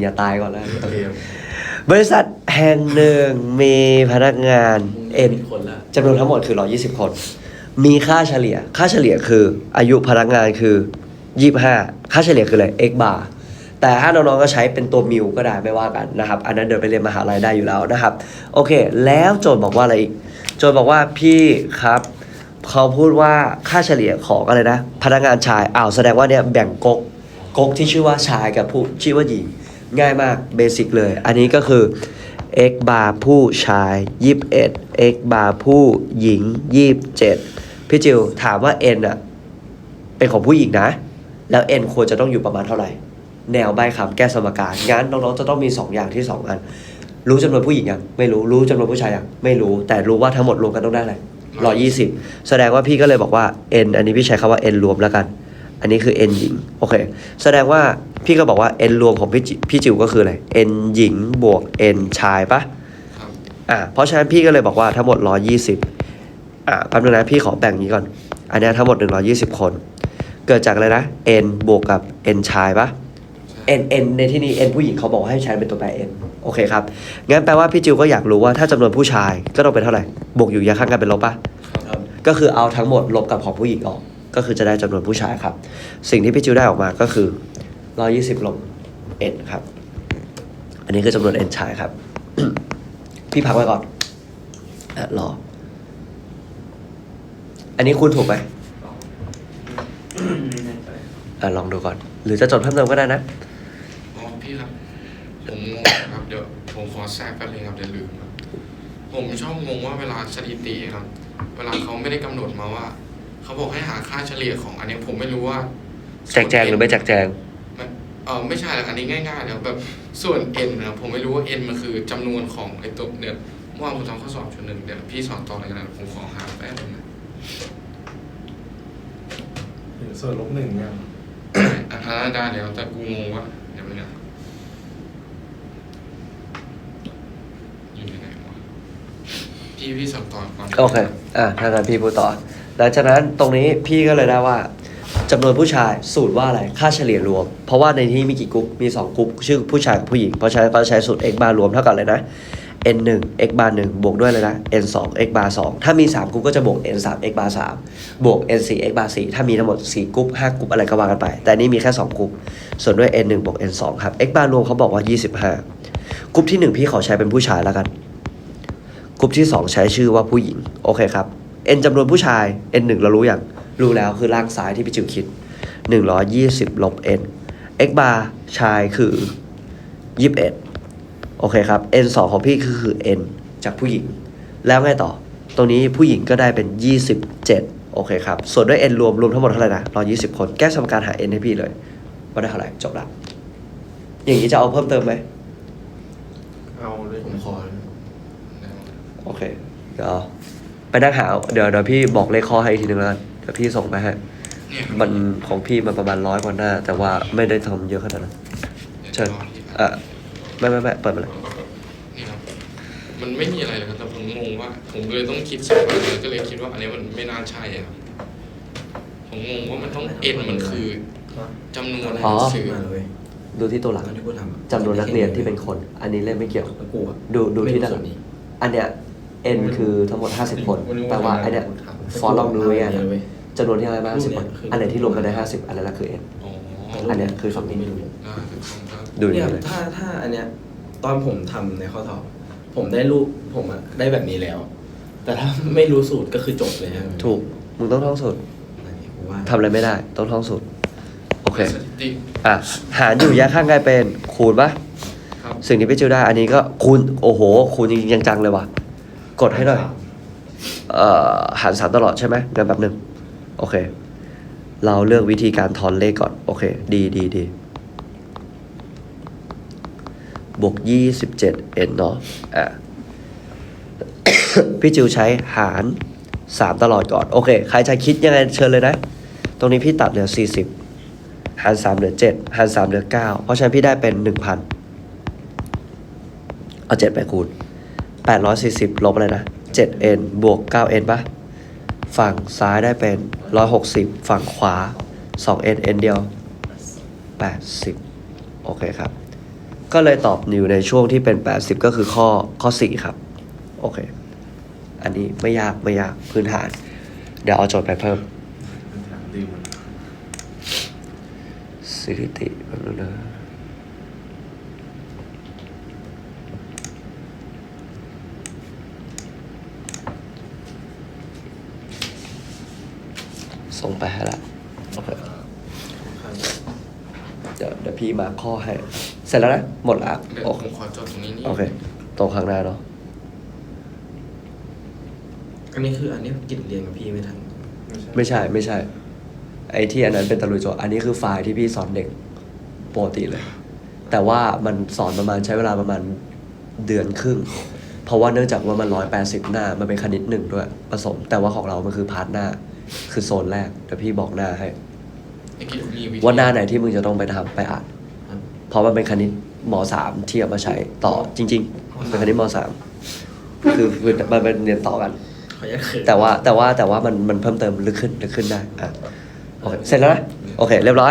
อย่าตายก่อนแล้ว โอเคครับบริษัทแห่งหนึ่งมีพนักงานเอ็นคนละจำนวนทั้งหมดคือ 120 คน มีค่าเฉลี่ย ค่าเฉลี่ยคืออายุพนักงานคือ 25 ค่าเฉลี่ยคืออะไร x bar แต่ถ้าน้องๆก็ใช้เป็นตัวมิวก็ได้ไม่ว่ากันนะครับ อันนั้นเดินไปเรียนมหาลัยได้อยู่แล้วนะครับ โอเค แล้วโจทย์บอกว่าอะไรอีก โจทย์บอกว่าพี่ครับเขาพูดว่าค่าเฉลี่ยของอะไรนะ พนักงานชายอ้าวแสดงว่าเนี่ยแบ่งก๊กก๊กที่ชื่อว่าชายกับผู้ชื่อว่าหญิง ง่ายมากเบสิกเลย อันนี้ก็คือ x bar ผู้ชาย 21 x bar ผู้หญิง 27 พี่จิวถามว่า n อะ เป็นของผู้หญิงนะ แล้ว n ควรจะต้องอยู่ประมาณเท่าไหร่ แนวใบคำแก้สมการ งั้นน้องๆจะต้องมี 2 อย่างที่ 2 อัน รู้จำนวนผู้หญิงยังไม่รู้รู้จำนวนผู้ชายยังไม่รู้ แต่รู้ว่าทั้งหมดรวมกันต้องได้อะไรร้อยี่สิบแสดงว่าพี่ก็เลยบอกว่า n อันนี้พี่ใช้คำว่า n รวมแล้วกัน อันนี้คือ n หญิง โอเค แสดงว่า พี่ก็บอกว่า n รวมของพี่จิพี่จิวก็คืออะไร n หญิงบวก n ชายปะครับอ่าเพราะฉะนั้นพี่ก็เลยบอกว่าทั้งหมด 120อ่าแป๊บนึงนะพี่ขอแบ่งอย่างนี้ก่อน อันเนี้ยทั้งหมด 120 คน เกิดจากอะไรนะ n บวกกับ n ชายปะ n n ในที่นี้ n ผู้หญิงเขาบอกว่าให้ใช้เป็นตัวแปร n โอเคครับ งั้นแปลว่าพี่จิวก็อยากรู้ว่าถ้าจำนวนผู้ชายก็ต้องเป็นเท่าไหร่ บวกอยู่ยาข้างกันเป็นลบปะครับก็คือเอาทั้งหมดลบกับของผู้หญิงออก ก็คือจะได้จำนวนผู้ชายครับ สิ่งที่พี่จิวได้ออกมาก็คือ 120ลบ n ครับ อันนี้คือจำนวน n ชายครับ พี่พักไว้ก่อนอะรอ อันนี้คุณถูกไหมไม่แน่ใจอะลองดูก่อน หรือจะจดเพิ่มเติมก็ได้นะ อ๋อพี่ครับ ผมงงครับเดี๋ยวผมขอแทรกแป๊บนึงครับเดี๋ยวลืมครับผมชอบงงว่าเวลาสถิติครับ เวลาเขาไม่ได้กำหนดมาว่า เขาบอกให้หาค่าเฉลี่ยของอันเนี้ยผมไม่รู้ว่า แจกแจงหรือไม่แจกแจงมันเออไม่ใช่หรอกอันนี้ง่ายๆเลยครับแบบส่วน n นะครับผมไม่รู้ว่า n มันคือจำนวนของไอ้ตัวเนี่ยเมื่อวานผมทำข้อสอบชุดหนึ่งเดี๋ยวพี่สอนต่อเลยกันนะผมขอหาแป๊บนึงนะส่วนลบหนึ่งเนี่ยอันนั้นได้เดี๋ยวแต่กูงงว่าเดี๋ยวมันเนี่ยอยู่ที่ไหนวะพี่พี่สอนต่อก่อนโอเคอะถ้างั้นพี่พูดต่อหลังจากนั้นตรงนี้พี่ก็เลยได้ว่า จำนวนผู้ชายสูตรว่าอะไร ค่าเฉลี่ยรวม เพราะว่าในที่มีกี่กรุ๊ปมี 2กรุ๊ปชื่อผู้ชายกับผู้หญิง เพราะฉะนั้นก็ใช้สูตร x bar รวมเท่ากันเลยนะ n 1 x bar 1บวกด้วยเลยนะ n 2 x bar 2ถ้ามี 3กรุ๊ปก็จะบวก n 3 x bar 3บวก n 4 x bar 4ถ้ามีทั้งหมด4กรุ๊ป5กรุ๊ปอะไรก็ว่ากันไป แต่นี้มีแค่ 2กรุ๊ปส่วนด้วย n 1บวก n 2ครับ x bar รวมเขาบอกว่า 25กรุ๊ปที่ 1 พี่ขอใช้เป็นผู้ชายแล้วกันกลุ่มที่ 2 ใช้ชื่อว่าผู้หญิงโอเคครับ n จำนวนผู้ชาย n 1เรารู้อย่าง รู้แล้วคือล่างซ้ายที่พี่จิวคิด 120ลบ n x bar ชายคือ 21 โอเคครับ n 2ของพี่คือคือ n จากผู้หญิง แล้วไงต่อ ตรงนี้ผู้หญิงก็ได้เป็น 27 โอเคครับ ส่วนด้วย n รวม รวมทั้งหมดเท่าไหร่นะ120 คน แก้สมการหา n ให้พี่เลย ว่าได้เท่าไหร่ จบละอย่างนี้จะเอาเพิ่มเติมไหม เอาเลยผมขอโอเค เดี๋ยว ไปนั่งหา เดี๋ยวเดี๋ยวพี่บอกเลขข้อให้อีกทีนึงแล้วกัน เดี๋ยวพี่ส่งไปให้เนี่ยมันของพี่มันประมาณร้อยกว่าหน้า แต่ว่าไม่ได้ทำเยอะขนาดนั้น เชิญอะไม่ไม่ไม่เปิดมาเลยนี่ครับ มันไม่มีอะไรเลยครับแต่ผมงงว่า ผมเลยต้องคิดสองอันเลยก็เลยคิดว่าอันนี้มันไม่น่าใช่อะครับ ผมงงว่ามันต้อง n มันคือจำนวนหอ๋อนังสือมาเลยดูที่ตัวหลังตอนที่กูทำอะจำนวนนักเรียนที่เป็นคน อันนี้เล่นไม่เกี่ยว แล้วกูอะดูดูที่ไม่ด้านหลังส่วนนี้อันเนี้ย n คือทั้งหมด 50 คนแปลว่าอันเนี้ยฟอนต์ลองดูไว้ไงเยอะเว้ยจำนวนที่อะไรบ้าง50คนอันไหนที่รวมกันได้ 50 อันนั้นแหละคือ n อ๋ออันเนี้ยคือฝั่งนี้ไม่รู้ได้ครับดูเนี่นี่ยเลยถ้าถ้าอันเนี้ยตอนผมทำในข้อสอบผมได้รูปผมอะได้แบบนี้แล้ว แต่ถ้าไม่รู้สูตรก็คือจบเลยฮะถูกมึงต้องท่องสูตรอันนี้ผมว่าทำอะไรไม่ได้ ต้องท่องสูตรโอเคสถิติอะหารอยู่แยกข้างกลายเป็นคูณปะครับสิ่งที่พี่จิวได้ อันนี้ก็คูณโอ้โหคูณจริงๆจังๆเลยว่ะ กดให้หน่อย เอ่อหารสามตลอดใช่ไหมงั้นแบบหนึ่งโอเค เราเลือกวิธีการทอนเลขก่อน โอเค ดีดีดีบวกยี่สิบเจ็ดเอ็นเนาะอะพี่จิวใช้หารสามตลอดก่อน โอเค ใครจะคิดยังไงเชิญเลยนะ ตรงนี้พี่ตัดเหลือสี่สิบหารสามเหลือเจ็ดหารสามเหลือเก้าเพราะฉะนั้นพี่ได้เป็นหนึ่งพันเอาเจ็ดไปคูณ แปดร้อยสี่สิบลบอะไรนะเจ็ดเอ็นบวกเก้าเอ็นปะฝั่งซ้ายได้เป็นร้อยหกสิบฝั่งขวาสองเอ็นเอ็นเดียวแปดสิบโอเคครับ ก็เลยตอบอยู่ในช่วงที่เป็น 80 ก็คือข้อข้อ 4 ครับ โอเค อันนี้ไม่ยากไม่ยากพื้นฐาน เดี๋ยวเอาโจทย์ไปเพิ่มลืมมันสถิติแบบนั้นนะ ส่งไปให้ละโอเคครับเดี๋ยวเดี๋ยวพี่มาข้อให้ เสร็จแล้วนะหมดละเดี๋ยวโอผเคมขอจดตรงนี้นี่โอเคตรงข้างหน้าเนาะอันนี้คืออันนี้กินเรียนกับพี่ไม่ทันไม่ใช่ไม่ใช่ ไอ้ที่อันนั้นเป็นตะลุยโจทย์อันนี้คือไฟล์ที่พี่สอนเด็กปกติเลย แต่ว่ามันสอนประมาณใช้เวลาประมาณเดือนครึ่ง เพราะว่าเนื่องจากว่ามันร้อยแปดสิบหน้ามันเป็นคณิตหนึ่งด้วยผสม แต่ว่าของเรามันคือพาร์ทหน้า คือโซนแรกเดี๋ยวพี่บอกหน้าให้ ไอ้กิจมีวิธีว่าหน้าไหนที่มึงจะต้องไปทำไปอ่านครับเพราะมันเป็นคณิตมสามที่เอามาใช้ต่อจริง ๆ เป็นคณิตมสามคือคือมันเป็นเรียนต่อกัน ขออนุญาตเขินแต่ว่าแต่ว่าแต่ว่ามันมันเพิ่มเติมลึกขึ้นลึกขึ้นได้อะโอเคเสร็จแล้วนะโอเค เรียบร้อย